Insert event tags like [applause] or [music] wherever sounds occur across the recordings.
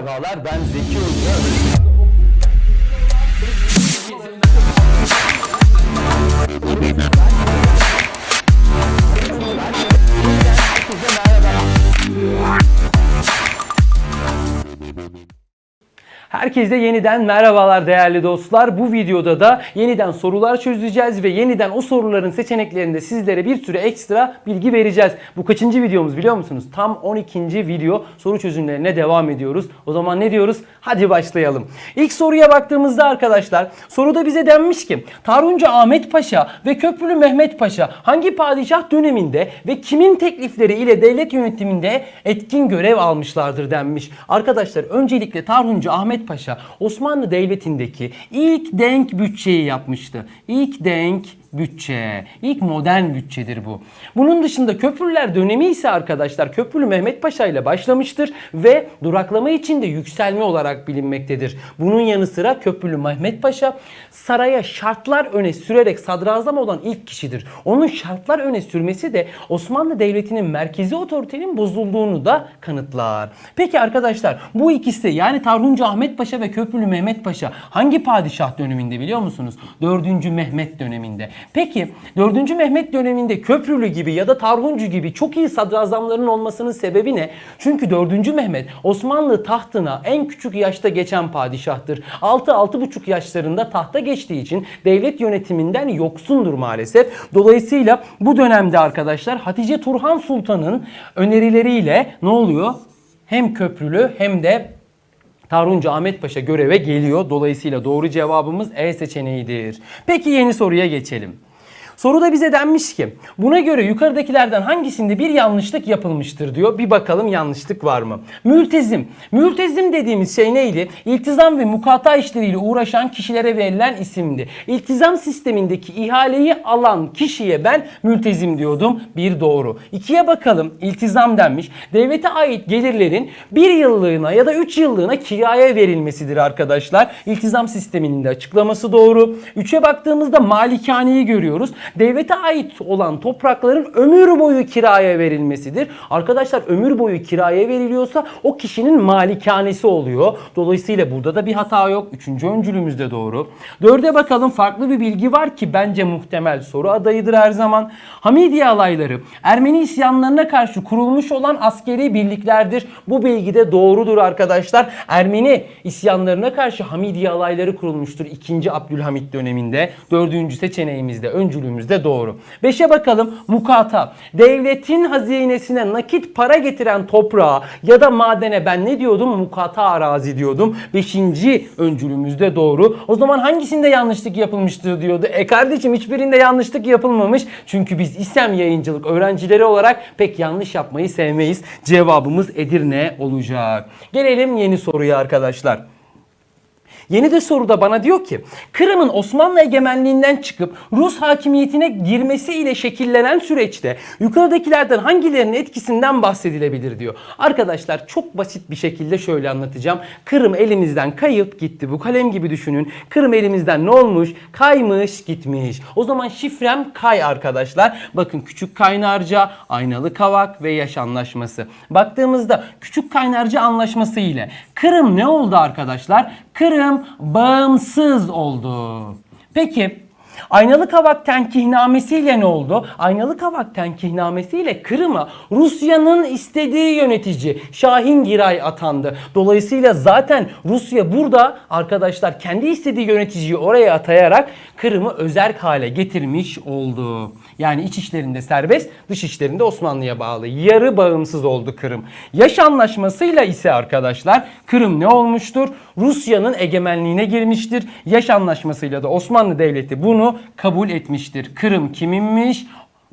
Merhabalar ben Zeki Hoca. Herkese Herkese yeniden merhabalar değerli dostlar. Bu videoda da yeniden sorular çözeceğiz ve yeniden o soruların seçeneklerinde sizlere bir sürü ekstra bilgi vereceğiz. Bu kaçıncı videomuz biliyor musunuz? Tam 12. video soru çözümlerine devam ediyoruz. O zaman ne diyoruz? Hadi başlayalım. İlk soruya baktığımızda arkadaşlar soruda bize denmiş ki Tarhuncu Ahmet Paşa ve Köprülü Mehmet Paşa hangi padişah döneminde ve kimin teklifleri ile devlet yönetiminde etkin görev almışlardır denmiş. Arkadaşlar öncelikle Tarhuncu Ahmet Paşa Osmanlı Devleti'ndeki ilk denk bütçeyi yapmıştı. İlk denk bütçe. İlk modern bütçedir bu. Bunun dışında köprüler dönemi ise arkadaşlar Köprülü Mehmet Paşa ile başlamıştır ve duraklama için de yükselme olarak bilinmektedir. Bunun yanı sıra Köprülü Mehmet Paşa saraya şartlar öne sürerek sadrazam olan ilk kişidir. Onun şartlar öne sürmesi de Osmanlı Devleti'nin merkezi otoritenin bozulduğunu da kanıtlar. Peki arkadaşlar bu ikisi yani Tarhuncu Ahmet Paşa ve Köprülü Mehmet Paşa hangi padişah döneminde biliyor musunuz? 4. Mehmet döneminde. Peki 4. Mehmet döneminde Köprülü gibi ya da Tarhuncu gibi çok iyi sadrazamların olmasının sebebi ne? Çünkü 4. Mehmet Osmanlı tahtına en küçük yaşta geçen padişahtır. 6-6,5 yaşlarında tahta geçtiği için devlet yönetiminden yoksundur maalesef. Dolayısıyla bu dönemde arkadaşlar Hatice Turhan Sultan'ın önerileriyle ne oluyor? Hem Köprülü hem de Tarhuncu Ahmet Paşa göreve geliyor. Dolayısıyla doğru cevabımız E seçeneğidir. Peki yeni soruya geçelim. Soruda bize denmiş ki buna göre yukarıdakilerden hangisinde bir yanlışlık yapılmıştır diyor. Bir bakalım yanlışlık var mı? Mültezim. Mültezim dediğimiz şey neydi? İltizam ve mukata işleriyle uğraşan kişilere verilen isimdi. İltizam sistemindeki ihaleyi alan kişiye ben mültezim diyordum. Bir doğru. İkiye bakalım. İltizam denmiş. Devlete ait gelirlerin bir yıllığına ya da üç yıllığına kiraya verilmesidir arkadaşlar. İltizam sisteminin de açıklaması doğru. Üçe baktığımızda malikaneyi görüyoruz. Devlete ait olan toprakların ömür boyu kiraya verilmesidir. Arkadaşlar ömür boyu kiraya veriliyorsa o kişinin malikanesi oluyor. Dolayısıyla burada da bir hata yok. Üçüncü öncülümüz de doğru. Dörde bakalım farklı bir bilgi var ki bence muhtemel soru adayıdır her zaman. Hamidiye alayları Ermeni isyanlarına karşı kurulmuş olan askeri birliklerdir. Bu bilgi de doğrudur arkadaşlar. Ermeni isyanlarına karşı Hamidiye alayları kurulmuştur 2. Abdülhamit döneminde. Dördüncü seçeneğimizde öncülümüzde doğru. Beşe bakalım mukata. Devletin hazinesine nakit para getiren toprağa ya da madene ben ne diyordum? Mukata arazi diyordum. Beşinci öncülümüzde doğru. O zaman hangisinde yanlışlık yapılmıştır diyordu. E kardeşim hiçbirinde yanlışlık yapılmamış. Çünkü biz İSEM yayıncılık öğrencileri olarak pek yanlış yapmayı sevmeyiz. Cevabımız Edirne olacak. Gelelim yeni soruya arkadaşlar. Yeni de soruda bana diyor ki Kırım'ın Osmanlı egemenliğinden çıkıp Rus hakimiyetine girmesiyle şekillenen süreçte yukarıdakilerden hangilerinin etkisinden bahsedilebilir diyor. Arkadaşlar çok basit bir şekilde şöyle anlatacağım. Kırım elimizden kayıp gitti. Bu kalem gibi düşünün. Kırım elimizden ne olmuş? Kaymış gitmiş. O zaman şifrem kay arkadaşlar. Bakın küçük kaynarca, aynalı kavak ve yaş anlaşması. Baktığımızda küçük kaynarca anlaşması ile Kırım ne oldu arkadaşlar? Kırım bağımsız oldu. Peki Aynalı Kavak tenkihnamesiyle ne oldu? Aynalı Kavak tenkihnamesiyle Kırım'a Rusya'nın istediği yönetici Şahin Giray atandı. Dolayısıyla zaten Rusya burada arkadaşlar kendi istediği yöneticiyi oraya atayarak Kırım'ı özerk hale getirmiş oldu. Yani iç işlerinde serbest, dış işlerinde Osmanlı'ya bağlı. Yarı bağımsız oldu Kırım. Yaş anlaşmasıyla ise arkadaşlar Kırım ne olmuştur? Rusya'nın egemenliğine girmiştir. Yaş anlaşmasıyla da Osmanlı Devleti bunu kabul etmiştir. Kırım kiminmiş?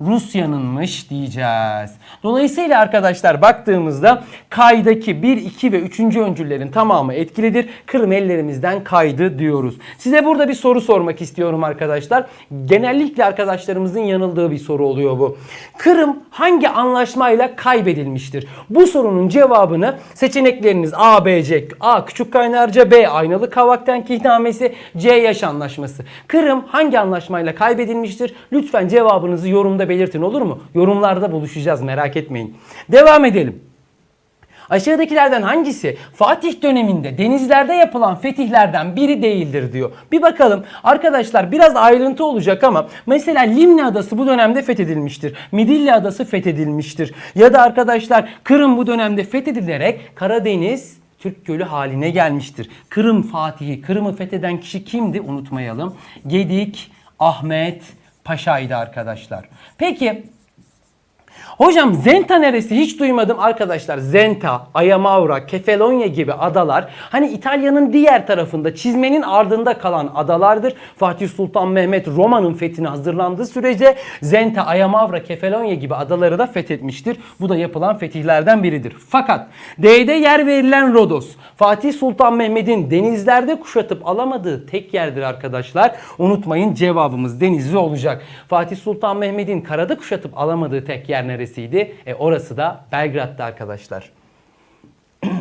Rusya'nınmış diyeceğiz. Dolayısıyla arkadaşlar baktığımızda kaydaki 1, 2 ve 3. öncüllerin tamamı etkilidir. Kırım ellerimizden kaydı diyoruz. Size burada bir soru sormak istiyorum arkadaşlar. Genellikle arkadaşlarımızın yanıldığı bir soru oluyor bu. Kırım hangi anlaşmayla kaybedilmiştir? Bu sorunun cevabını seçenekleriniz A, B, C. A küçük kaynarca, B aynalı kavak tenkihnamesi, C yaş anlaşması. Kırım hangi anlaşmayla kaybedilmiştir? Lütfen cevabınızı yorumda belirtin olur mu? Yorumlarda buluşacağız merak etmeyin. Devam edelim. Aşağıdakilerden hangisi Fatih döneminde denizlerde yapılan fetihlerden biri değildir diyor. Bir bakalım. Arkadaşlar biraz ayrıntı olacak ama mesela Limni Adası bu dönemde fethedilmiştir. Midilli Adası fethedilmiştir. Ya da arkadaşlar Kırım bu dönemde fethedilerek Karadeniz Türk Gölü haline gelmiştir. Kırım Fatihi, Kırım'ı fetheden kişi kimdi? Unutmayalım. Gedik Ahmet Paşa'ydı arkadaşlar. Peki Hocam Zenta neresi? Hiç duymadım arkadaşlar. Zenta, Ayamavra, Kefalonya gibi adalar hani İtalya'nın diğer tarafında çizmenin ardında kalan adalardır. Fatih Sultan Mehmet Roma'nın fethine hazırlandığı sürece Zenta, Ayamavra, Kefalonya gibi adaları da fethetmiştir. Bu da yapılan fetihlerden biridir. Fakat D'de yer verilen Rodos, Fatih Sultan Mehmet'in denizlerde kuşatıp alamadığı tek yerdir arkadaşlar. Unutmayın cevabımız denizli olacak. Fatih Sultan Mehmet'in karada kuşatıp alamadığı tek yer neresiydi? E orası da Belgrad'da arkadaşlar. [clears throat]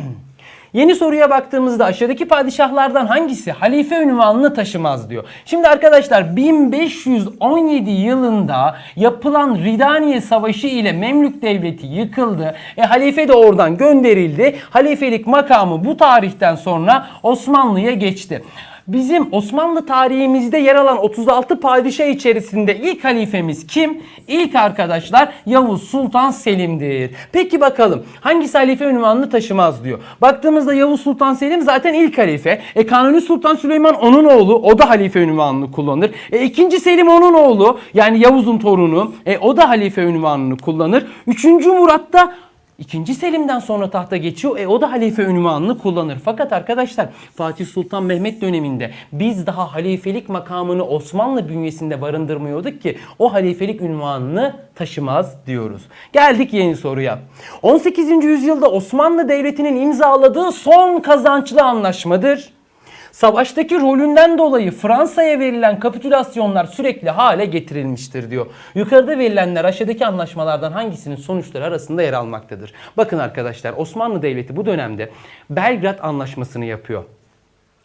Yeni soruya baktığımızda aşağıdaki padişahlardan hangisi halife ünvanını taşımaz diyor. Şimdi arkadaşlar 1517 yılında yapılan Ridaniye Savaşı ile Memlük Devleti yıkıldı. E halife de oradan gönderildi. Halifelik makamı bu tarihten sonra Osmanlı'ya geçti. Bizim Osmanlı tarihimizde yer alan 36 padişah içerisinde ilk halifemiz kim? İlk arkadaşlar Yavuz Sultan Selim'dir. Peki bakalım hangisi halife ünvanını taşımaz diyor. Baktığımızda Yavuz Sultan Selim zaten ilk halife. E Kanuni Sultan Süleyman onun oğlu. O da halife ünvanını kullanır. E ikinci Selim onun oğlu. Yani Yavuz'un torunu. E o da halife ünvanını kullanır. Üçüncü Murat da İkinci Selim'den sonra tahta geçiyor. E o da halife ünvanını kullanır. Fakat arkadaşlar Fatih Sultan Mehmet döneminde biz daha halifelik makamını Osmanlı bünyesinde barındırmıyorduk ki o halifelik ünvanını taşımaz diyoruz. Geldik yeni soruya. 18. yüzyılda Osmanlı Devleti'nin imzaladığı son kazançlı anlaşmadır. Savaştaki rolünden dolayı Fransa'ya verilen kapitülasyonlar sürekli hale getirilmiştir diyor. Yukarıda verilenler aşağıdaki anlaşmalardan hangisinin sonuçları arasında yer almaktadır? Bakın arkadaşlar Osmanlı Devleti bu dönemde Belgrad Anlaşması'nı yapıyor.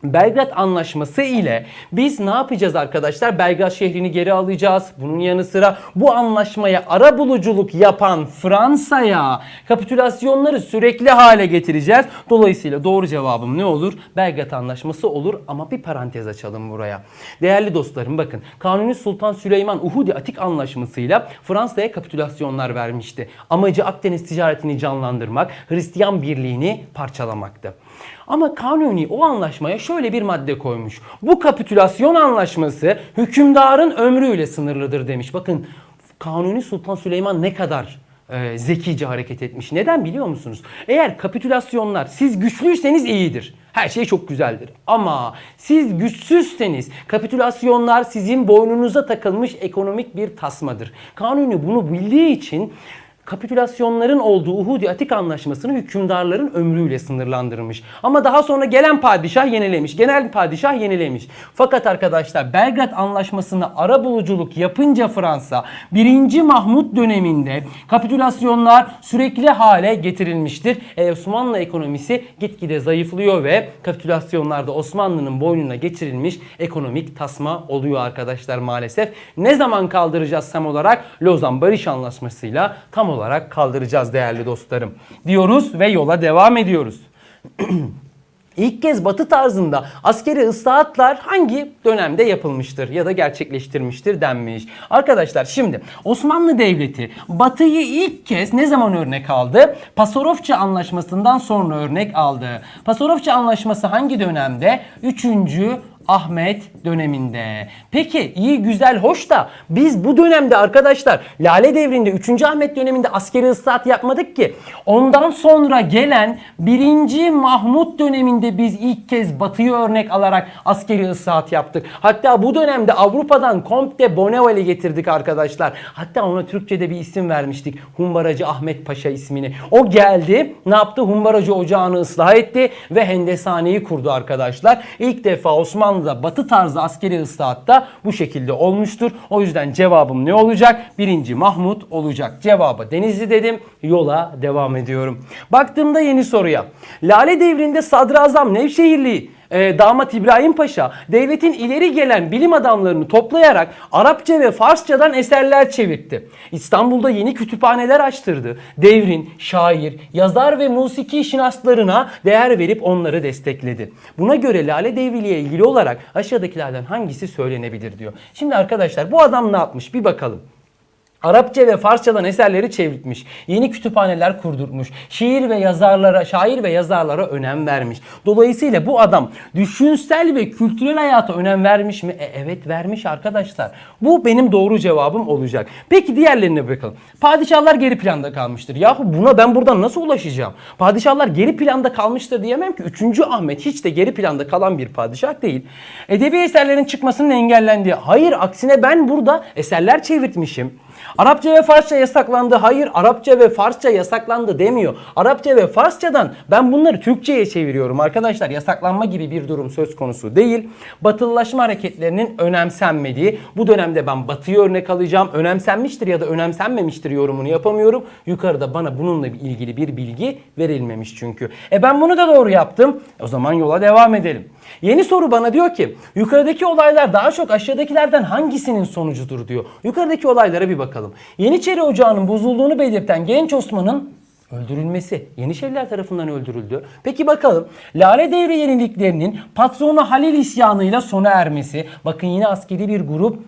Belgrad Anlaşması ile biz ne yapacağız arkadaşlar? Belgrad şehrini geri alacağız. Bunun yanı sıra bu anlaşmaya ara buluculuk yapan Fransa'ya kapitülasyonları sürekli hale getireceğiz. Dolayısıyla doğru cevabım ne olur? Belgrad Anlaşması olur ama bir parantez açalım buraya. Değerli dostlarım bakın Kanuni Sultan Süleyman Uhudi Atik Anlaşması'yla Fransa'ya kapitülasyonlar vermişti. Amacı Akdeniz ticaretini canlandırmak, Hristiyan birliğini parçalamaktı. Ama Kanuni o anlaşmaya şöyle bir madde koymuş. Bu kapitülasyon anlaşması hükümdarın ömrüyle sınırlıdır demiş. Bakın Kanuni Sultan Süleyman ne kadar e, zekice hareket etmiş. Neden biliyor musunuz? Eğer kapitülasyonlar siz güçlüyseniz iyidir. Her şey çok güzeldir. Ama siz güçsüzseniz kapitülasyonlar sizin boynunuza takılmış ekonomik bir tasmadır. Kanuni bunu bildiği için kapitülasyonların olduğu Uhudi Atik Anlaşması'nı hükümdarların ömrüyle sınırlandırmış. Ama daha sonra gelen padişah yenilemiş. Genel padişah yenilemiş. Fakat arkadaşlar Belgrad Anlaşması'nı ara buluculuk yapınca Fransa 1. Mahmut döneminde kapitülasyonlar sürekli hale getirilmiştir. E, Osmanlı ekonomisi gitgide zayıflıyor ve kapitülasyonlarda Osmanlı'nın boynuna geçirilmiş ekonomik tasma oluyor arkadaşlar maalesef. Ne zaman kaldıracağız tam olarak? Lozan Barış Anlaşması'yla tam olarak kaldıracağız değerli dostlarım. Diyoruz ve yola devam ediyoruz. [clears throat] İlk kez batı tarzında askeri ıslahatlar hangi dönemde yapılmıştır ya da gerçekleştirmiştir denmiş. Arkadaşlar şimdi Osmanlı Devleti batıyı ilk kez ne zaman örnek aldı? Pasarofça Anlaşması'ndan sonra örnek aldı. Pasarofça Anlaşması hangi dönemde? 3. Ahmet döneminde. Peki iyi güzel hoş da biz bu dönemde arkadaşlar Lale devrinde 3. Ahmet döneminde askeri ıslahat yapmadık ki. Ondan sonra gelen 1. Mahmut döneminde biz ilk kez batıyı örnek alarak askeri ıslahat yaptık. Hatta bu dönemde Avrupa'dan Comte Bonneval'i getirdik arkadaşlar. Hatta ona Türkçe'de bir isim vermiştik. Humbaracı Ahmet Paşa ismini. O geldi ne yaptı? Humbaracı ocağını ıslah etti ve Hendesane'yi kurdu arkadaşlar. İlk defa Osmanlı Osmanlı'da batı tarzı askeri ıslahatta bu şekilde olmuştur. O yüzden cevabım ne olacak? Birinci Mahmut olacak. Cevabı Denizli dedim. Yola devam ediyorum. Baktığımda yeni soruya. Lale devrinde Sadrazam Nevşehirli e, damat İbrahim Paşa devletin ileri gelen bilim adamlarını toplayarak Arapça ve Farsçadan eserler çevirtti. İstanbul'da yeni kütüphaneler açtırdı. Devrin şair, yazar ve musiki şinaslarına değer verip onları destekledi. Buna göre Lale Devri ile ilgili olarak aşağıdakilerden hangisi söylenebilir diyor. Şimdi arkadaşlar bu adam ne yapmış bir bakalım. Arapça ve Farsçadan eserleri çevirtmiş. Yeni kütüphaneler kurdurmuş. Şiir ve yazarlara, şair ve yazarlara önem vermiş. Dolayısıyla bu adam düşünsel ve kültürel hayata önem vermiş mi? E, evet vermiş arkadaşlar. Bu benim doğru cevabım olacak. Peki diğerlerine bakalım. Padişahlar geri planda kalmıştır. Yahu buna ben buradan nasıl ulaşacağım? Padişahlar geri planda kalmıştır diyemem ki. 3. Ahmet hiç de geri planda kalan bir padişah değil. Edebi eserlerin çıkmasının engellendiği. Hayır aksine ben burada eserler çevirtmişim. Arapça ve Farsça yasaklandı. Hayır Arapça ve Farsça yasaklandı demiyor. Arapça ve Farsçadan ben bunları Türkçe'ye çeviriyorum arkadaşlar. Yasaklanma gibi bir durum söz konusu değil. Batılılaşma hareketlerinin önemsenmediği. Bu dönemde ben Batı'yı örnek alacağım. Önemsenmiştir ya da önemsenmemiştir yorumunu yapamıyorum. Yukarıda bana bununla ilgili bir bilgi verilmemiş çünkü. E ben bunu da doğru yaptım. O zaman yola devam edelim. Yeni soru bana diyor ki yukarıdaki olaylar daha çok aşağıdakilerden hangisinin sonucudur diyor. Yukarıdaki olaylara bir bakalım. Yeniçeri Ocağı'nın bozulduğunu belirten genç Osman'ın öldürülmesi. Yeniçeriler tarafından öldürüldü. Peki bakalım Lale Devri yeniliklerinin patronu Halil isyanıyla sona ermesi. Bakın yine askeri bir grup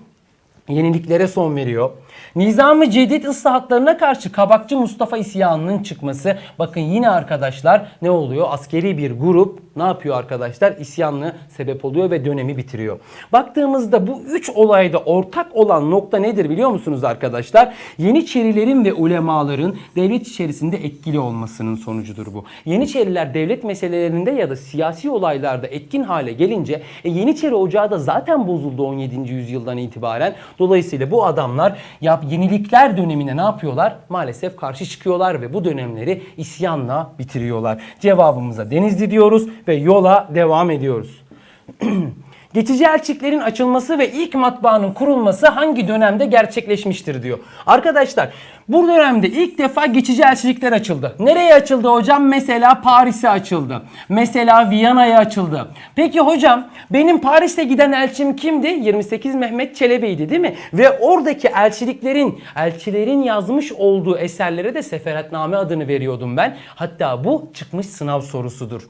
yeniliklere son veriyor. Nizam-ı Cedid ıslahatlarına karşı Kabakçı Mustafa isyanının çıkması. Bakın yine arkadaşlar ne oluyor? Askeri bir grup ne yapıyor arkadaşlar? İsyanlı sebep oluyor ve dönemi bitiriyor. Baktığımızda bu üç olayda ortak olan nokta nedir biliyor musunuz arkadaşlar? Yeniçerilerin ve ulemaların devlet içerisinde etkili olmasının sonucudur bu. Yeniçeriler devlet meselelerinde ya da siyasi olaylarda etkin hale gelince e, Yeniçeri Ocağı da zaten bozuldu 17. yüzyıldan itibaren. Dolayısıyla bu adamlar ya yenilikler dönemine ne yapıyorlar? Maalesef karşı çıkıyorlar ve bu dönemleri isyanla bitiriyorlar. Cevabımıza Denizli diyoruz ve yola devam ediyoruz. [clears throat] Geçici elçiklerin açılması ve ilk matbaanın kurulması hangi dönemde gerçekleşmiştir diyor. Arkadaşlar bu dönemde ilk defa geçici elçilikler açıldı. Nereye açıldı hocam? Mesela Paris'e açıldı. Mesela Viyana'ya açıldı. Peki hocam benim Paris'e giden elçim kimdi? 28 Mehmet Çelebi'ydi değil mi? Ve oradaki elçiliklerin, elçilerin yazmış olduğu eserlere de seferatname adını veriyordum ben. Hatta bu çıkmış sınav sorusudur.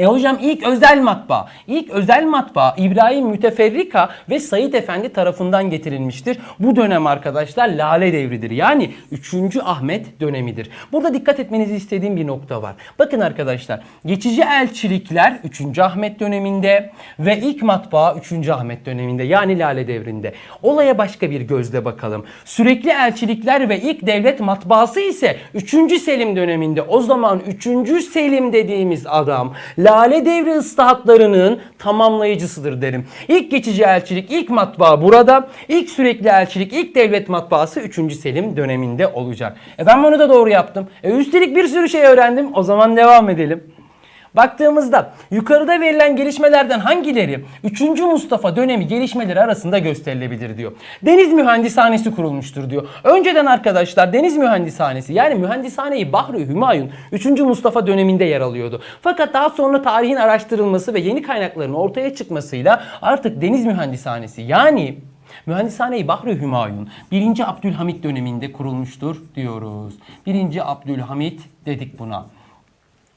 E hocam ilk özel matbaa. İlk özel matbaa İbrahim Müteferrika ve Said Efendi tarafından getirilmiştir. Bu dönem arkadaşlar Lale devridir. Yani 3. Ahmet dönemidir. Burada dikkat etmenizi istediğim bir nokta var. Bakın arkadaşlar geçici elçilikler 3. Ahmet döneminde ve ilk matbaa 3. Ahmet döneminde yani Lale devrinde. Olaya başka bir gözle bakalım. Sürekli elçilikler ve ilk devlet matbaası ise 3. Selim döneminde. O zaman 3. Selim dediğimiz adam Lale devri ıslahatlarının tamamlayıcısıdır derim. İlk geçici elçilik, ilk matbaa burada. İlk sürekli elçilik, ilk devlet matbaası 3. Selim döneminde olacak. E ben bunu da doğru yaptım. E üstelik bir sürü şey öğrendim. O zaman devam edelim. Baktığımızda yukarıda verilen gelişmelerden hangileri 3. Mustafa dönemi gelişmeleri arasında gösterilebilir diyor. Deniz Mühendishanesi kurulmuştur diyor. Önceden arkadaşlar Deniz Mühendishanesi yani Mühendishane-i Bahri Hümayun 3. Mustafa döneminde yer alıyordu. Fakat daha sonra tarihin araştırılması ve yeni kaynakların ortaya çıkmasıyla artık Deniz Mühendishanesi yani Mühendishane-i Bahri Hümayun 1. Abdülhamit döneminde kurulmuştur diyoruz. 1. Abdülhamit dedik buna.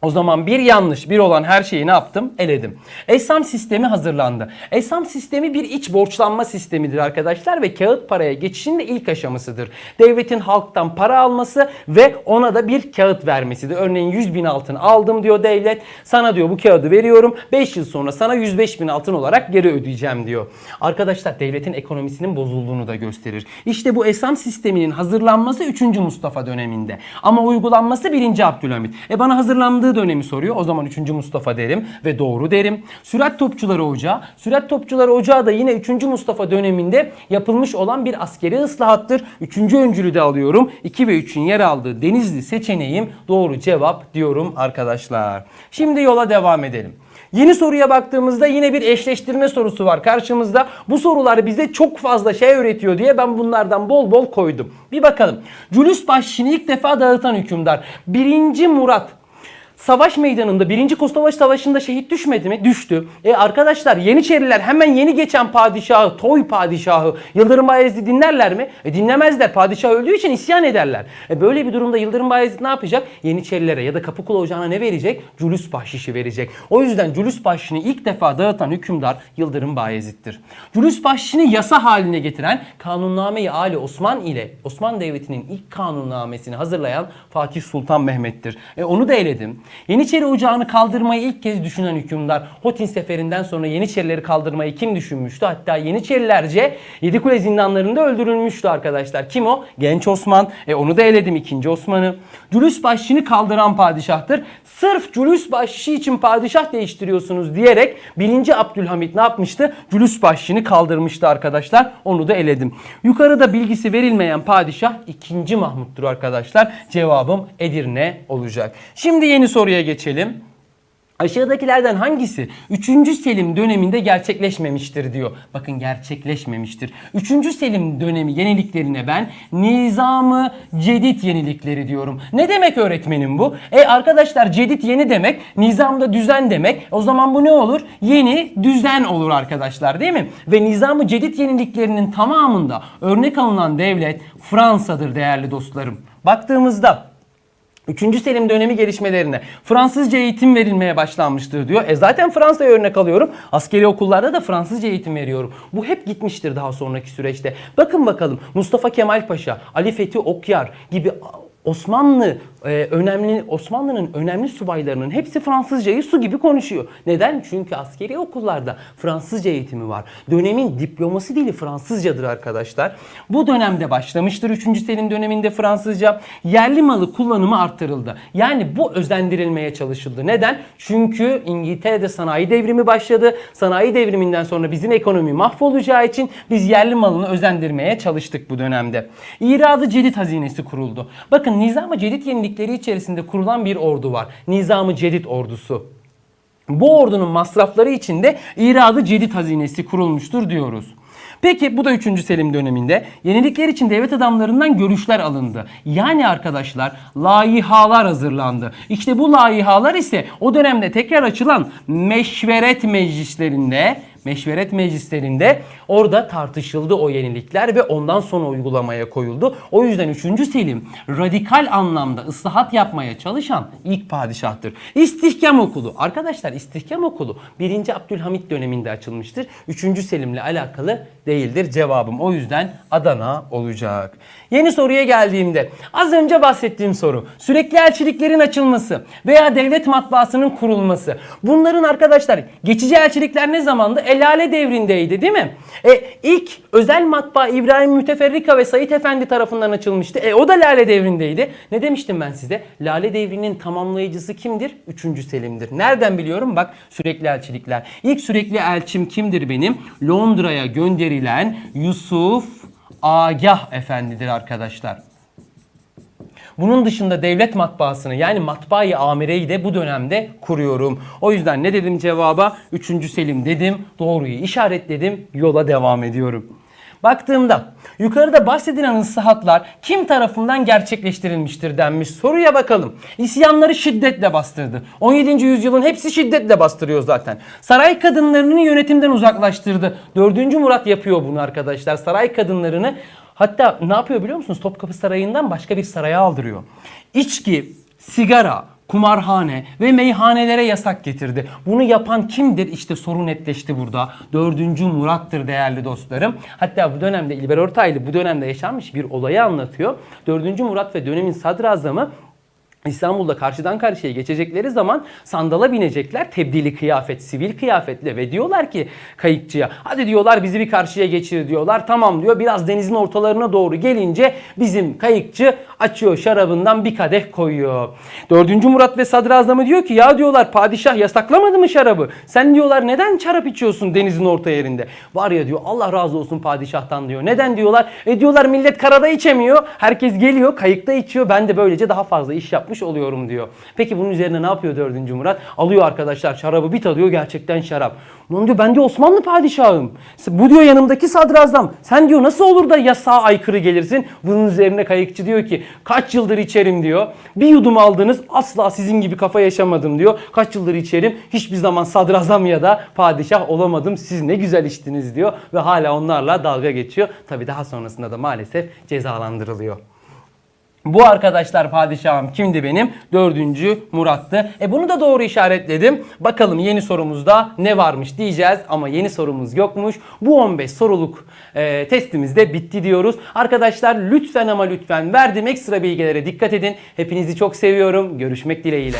O zaman bir yanlış bir olan her şeyi ne yaptım? Eledim. Esam sistemi hazırlandı. Esam sistemi bir iç borçlanma sistemidir arkadaşlar ve kağıt paraya geçişin de ilk aşamasıdır. Devletin halktan para alması ve ona da bir kağıt vermesidir. Örneğin 100 bin altın aldım diyor devlet. Sana diyor bu kağıdı veriyorum. 5 yıl sonra sana 105 bin altın olarak geri ödeyeceğim diyor. Arkadaşlar devletin ekonomisinin bozulduğunu da gösterir. İşte bu esam sisteminin hazırlanması 3. Mustafa döneminde. Ama uygulanması 1. Abdülhamit. E bana hazırlandığı dönemi soruyor. O zaman 3. Mustafa derim ve doğru derim. Sürat Topçuları Ocağı. Sürat Topçuları Ocağı da yine 3. Mustafa döneminde yapılmış olan bir askeri ıslahattır. 3. öncülü de alıyorum. 2 ve 3'ün yer aldığı Denizli seçeneğim doğru cevap diyorum arkadaşlar. Şimdi yola devam edelim. Yeni soruya baktığımızda yine bir eşleştirme sorusu var karşımızda. Bu sorular bize çok fazla şey öğretiyor diye ben bunlardan bol bol koydum. Bir bakalım. Cülüs Başşi'ni ilk defa dağıtan hükümdar. 1. Murat Savaş meydanında 1. Kostova Savaşı'nda şehit düşmedi mi? Düştü. E arkadaşlar Yeniçeriler hemen yeni geçen padişahı, Toy padişahı Yıldırım Bayezid'i dinlerler mi? E dinlemezler. Padişah öldüğü için isyan ederler. E böyle bir durumda Yıldırım Bayezid ne yapacak? Yeniçerilere ya da Kapıkulu Ocağı'na ne verecek? Cülüs bahşişi verecek. O yüzden cülüs bahşişini ilk defa dağıtan hükümdar Yıldırım Bayezid'dir. Cülüs bahşişini yasa haline getiren Kanunname-i Ali Osman ile Osmanlı Devleti'nin ilk kanunnamesini hazırlayan Fatih Sultan Mehmet'tir. E onu da eledim. Yeniçeri Ocağı'nı kaldırmayı ilk kez düşünen hükümdar Hotin Seferi'nden sonra Yeniçerileri kaldırmayı kim düşünmüştü? Hatta Yeniçerilerce Yedikule zindanlarında öldürülmüştü arkadaşlar. Kim o? Genç Osman. E onu da eledim 2. Osman'ı. Cülüs Başşi'ni kaldıran padişahtır. Sırf Cülüs Başşi için padişah değiştiriyorsunuz diyerek 1. Abdülhamit ne yapmıştı? Cülüs Başşi'ni kaldırmıştı arkadaşlar. Onu da eledim. Yukarıda bilgisi verilmeyen padişah 2. Mahmut'tur arkadaşlar. Cevabım Edirne olacak. Şimdi yeni soruya geçelim. Aşağıdakilerden hangisi 3. Selim döneminde gerçekleşmemiştir diyor. Bakın gerçekleşmemiştir. 3. Selim dönemi yeniliklerine ben nizamı cedid yenilikleri diyorum. Ne demek öğretmenim bu? E arkadaşlar cedid yeni demek, nizamda düzen demek. O zaman bu ne olur? Yeni düzen olur arkadaşlar değil mi? Ve nizamı cedid yeniliklerinin tamamında örnek alınan devlet Fransa'dır değerli dostlarım. Baktığımızda 3. Selim dönemi gelişmelerine Fransızca eğitim verilmeye başlanmıştır diyor. E zaten Fransa'ya örnek alıyorum. Askeri okullarda da Fransızca eğitim veriyorum. Bu hep gitmiştir daha sonraki süreçte. Bakın bakalım Mustafa Kemal Paşa, Ali Fethi Okyar gibi Osmanlı e, önemli Osmanlı'nın önemli subaylarının hepsi Fransızcayı su gibi konuşuyor. Neden? Çünkü askeri okullarda Fransızca eğitimi var. Dönemin diploması dili Fransızcadır arkadaşlar. Bu dönemde başlamıştır 3. Selim döneminde Fransızca. Yerli malı kullanımı arttırıldı. Yani bu özendirilmeye çalışıldı. Neden? Çünkü İngiltere'de sanayi devrimi başladı. Sanayi devriminden sonra bizim ekonomi mahvolacağı için biz yerli malını özendirmeye çalıştık bu dönemde. İradı Cedid Hazinesi kuruldu. Bakın Nizam-ı Cedid yenilikleri içerisinde kurulan bir ordu var. Nizam-ı Cedid ordusu. Bu ordunun masrafları için de İradı Cedid Hazinesi kurulmuştur diyoruz. Peki bu da 3. Selim döneminde yenilikler için devlet adamlarından görüşler alındı. Yani arkadaşlar layihalar hazırlandı. İşte bu layihalar ise o dönemde tekrar açılan meşveret meclislerinde meşveret meclislerinde orada tartışıldı o yenilikler ve ondan sonra uygulamaya koyuldu. O yüzden 3. Selim radikal anlamda ıslahat yapmaya çalışan ilk padişahtır. İstihkam okulu. Arkadaşlar istihkam okulu 1. Abdülhamit döneminde açılmıştır. 3. Selim'le alakalı değildir cevabım. O yüzden Adana olacak. Yeni soruya geldiğimde az önce bahsettiğim soru. Sürekli elçiliklerin açılması veya devlet matbaasının kurulması. Bunların arkadaşlar geçici elçilikler ne zamandı? Elale devrindeydi değil mi? E ilk özel matbaa İbrahim Müteferrika ve Said Efendi tarafından açılmıştı. E o da Lale devrindeydi. Ne demiştim ben size? Lale devrinin tamamlayıcısı kimdir? 3. Selim'dir. Nereden biliyorum? Bak sürekli elçilikler. İlk sürekli elçim kimdir benim? Londra'ya gönderilen Yusuf Agah Efendidir arkadaşlar. Bunun dışında devlet matbaasını yani matbaayı amireyi de bu dönemde kuruyorum. O yüzden ne dedim cevaba? 3. Selim dedim. Doğruyu işaretledim. Yola devam ediyorum. Baktığımda yukarıda bahsedilen ıslahatlar kim tarafından gerçekleştirilmiştir denmiş. Soruya bakalım. İsyanları şiddetle bastırdı. 17. yüzyılın hepsi şiddetle bastırıyor zaten. Saray kadınlarını yönetimden uzaklaştırdı. 4. Murat yapıyor bunu arkadaşlar. Saray kadınlarını hatta ne yapıyor biliyor musunuz? Topkapı Sarayı'ndan başka bir saraya aldırıyor. İçki, sigara, kumarhane ve meyhanelere yasak getirdi. Bunu yapan kimdir? İşte sorun netleşti burada. Dördüncü Murat'tır değerli dostlarım. Hatta bu dönemde İlber Ortaylı bu dönemde yaşanmış bir olayı anlatıyor. Dördüncü Murat ve dönemin sadrazamı İstanbul'da karşıdan karşıya geçecekleri zaman sandala binecekler tebdili kıyafet, sivil kıyafetle ve diyorlar ki kayıkçıya hadi diyorlar bizi bir karşıya geçir diyorlar. Tamam diyor biraz denizin ortalarına doğru gelince bizim kayıkçı açıyor şarabından bir kadeh koyuyor. Dördüncü Murat ve sadrazamı diyor ki ya diyorlar padişah yasaklamadı mı şarabı? Sen diyorlar neden şarap içiyorsun denizin orta yerinde? Var ya diyor Allah razı olsun padişahtan diyor. Neden diyorlar? E diyorlar millet karada içemiyor. Herkes geliyor kayıkta içiyor. Ben de böylece daha fazla iş yapmış yapmış oluyorum diyor. Peki bunun üzerine ne yapıyor 4. Murat? Alıyor arkadaşlar şarabı bir tadıyor gerçekten şarap. Lan diyor ben de Osmanlı padişahım. Bu diyor yanımdaki sadrazam. Sen diyor nasıl olur da yasağa aykırı gelirsin? Bunun üzerine kayıkçı diyor ki kaç yıldır içerim diyor. Bir yudum aldınız asla sizin gibi kafa yaşamadım diyor. Kaç yıldır içerim hiçbir zaman sadrazam ya da padişah olamadım. Siz ne güzel içtiniz diyor. Ve hala onlarla dalga geçiyor. Tabi daha sonrasında da maalesef cezalandırılıyor. Bu arkadaşlar padişahım kimdi benim? Dördüncü Murat'tı. E bunu da doğru işaretledim. Bakalım yeni sorumuzda ne varmış diyeceğiz ama yeni sorumuz yokmuş. Bu 15 soruluk e, testimiz de bitti diyoruz. Arkadaşlar lütfen ama lütfen verdiğim ekstra bilgilere dikkat edin. Hepinizi çok seviyorum. Görüşmek dileğiyle.